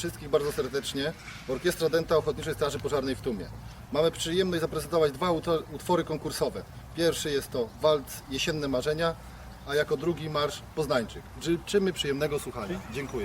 wszystkich bardzo serdecznie. Orkiestra Denta Ochotniczej Straży Pożarnej w Tumie. Mamy przyjemność zaprezentować dwa utwory konkursowe. Pierwszy jest to Walc Jesienne Marzenia, a jako drugi Marsz Poznańczyk. Życzymy przyjemnego słuchania. Dziękuję.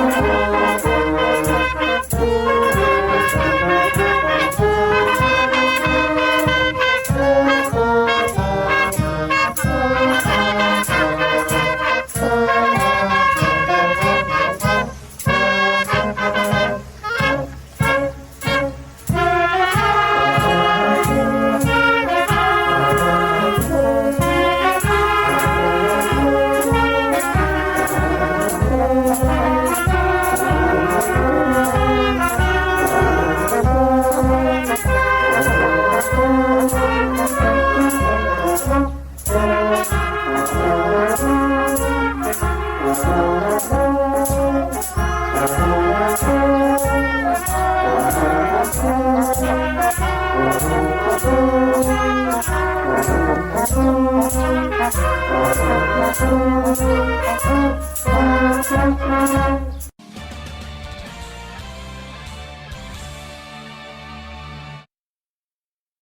Thank you.